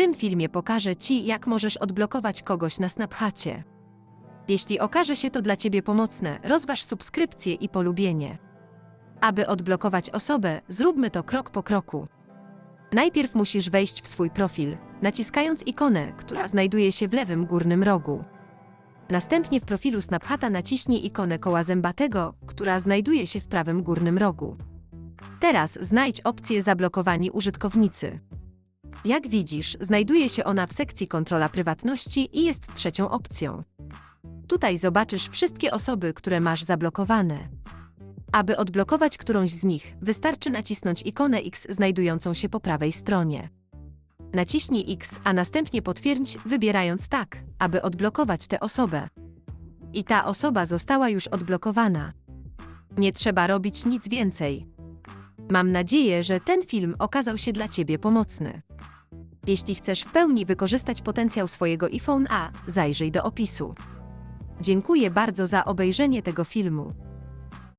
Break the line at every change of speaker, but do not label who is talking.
tym filmie pokażę Ci, jak możesz odblokować kogoś na Snapchacie. Jeśli okaże się to dla Ciebie pomocne, rozważ subskrypcję i polubienie. Aby odblokować osobę, zróbmy to krok po kroku. Najpierw musisz wejść w swój profil, naciskając ikonę, która znajduje się w lewym górnym rogu. Następnie w profilu Snaphata naciśnij ikonę koła zębatego, która znajduje się w prawym górnym rogu. Teraz znajdź opcję Zablokowani użytkownicy. Jak widzisz, znajduje się ona w sekcji Kontrola prywatności i jest trzecią opcją. Tutaj zobaczysz wszystkie osoby, które masz zablokowane. Aby odblokować którąś z nich, wystarczy nacisnąć ikonę X znajdującą się po prawej stronie. Naciśnij X, a następnie potwierdź, wybierając tak, aby odblokować tę osobę. I ta osoba została już odblokowana. Nie trzeba robić nic więcej. Mam nadzieję, że ten film okazał się dla Ciebie pomocny. Jeśli chcesz w pełni wykorzystać potencjał swojego iPhone A, zajrzyj do opisu. Dziękuję bardzo za obejrzenie tego filmu.